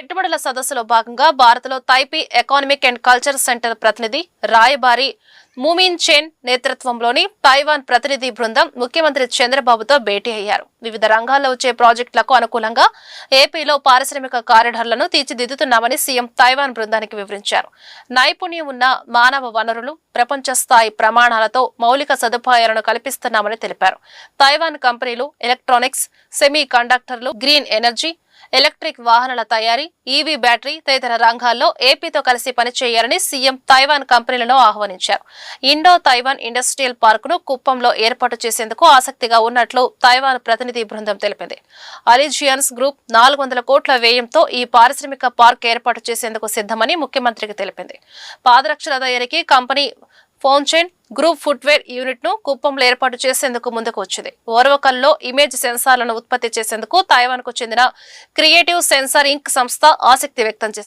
పెట్టుబడుల సదస్సులో భాగంగా భారత్లో Taipei economic and culture centre ప్రతినిధి రాయబారి మూమిన్ చెన్ నేతృత్వంలోని తైవాన్ ప్రతినిధి బృందం ముఖ్యమంత్రి చంద్రబాబుతో భేటీ అయ్యారు. వివిధ రంగాల్లో వచ్చే ప్రాజెక్టులకు అనుకూలంగా ఏపీలో పారిశ్రామిక కారిడార్లను తీర్చిదిద్దుతున్నామని సీఎం తైవాన్ బృందానికి వివరించారు. నైపుణ్యం ఉన్న మానవ వనరులు ప్రపంచ స్థాయి ప్రమాణాలతో మౌలిక సదుపాయాలను కల్పిస్తున్నామని తెలిపారు. తైవాన్ కంపెనీలు ఎలక్ట్రానిక్స్ సెమీ కండక్టర్లు గ్రీన్ ఎనర్జీ ఎలక్ట్రిక్ వాహనాల తయారీ ఈవీ బ్యాటరీ తదితర రంగాల్లో ఏపీతో కలిసి పనిచేయాలని సీఎం తైవాన్ కంపెనీలను ఆహ్వానించారు. ఇండో తైవాన్ ఇండస్ట్రియల్ పార్కును కుప్పంలో ఏర్పాటు చేసేందుకు ఆసక్తిగా ఉన్నట్లు తైవాన్ ప్రతినిధి బృందం తెలిపింది. అలిజియన్స్ గ్రూప్ నాలుగు వందల కోట్ల వ్యయంతో ఈ పారిశ్రామిక పార్క్ ఏర్పాటు చేసేందుకు సిద్ధమని ముఖ్యమంత్రికి తెలిపింది. పాదరక్షల తయారీకి కంపెనీ ఫోన్చెన్ గ్రూప్ ఫుట్వేర్ యూనిట్ను కుప్పంలో ఏర్పాటు చేసేందుకు ముందుకు వచ్చింది ఓర్వకల్లో ఇమేజ్ సెన్సార్లను ఉత్పత్తి చేసేందుకు తైవాన్కు చెందిన క్రియేటివ్ సెన్సార్ ఇంక్ సంస్థ ఆసక్తి వ్యక్తం చేసింది.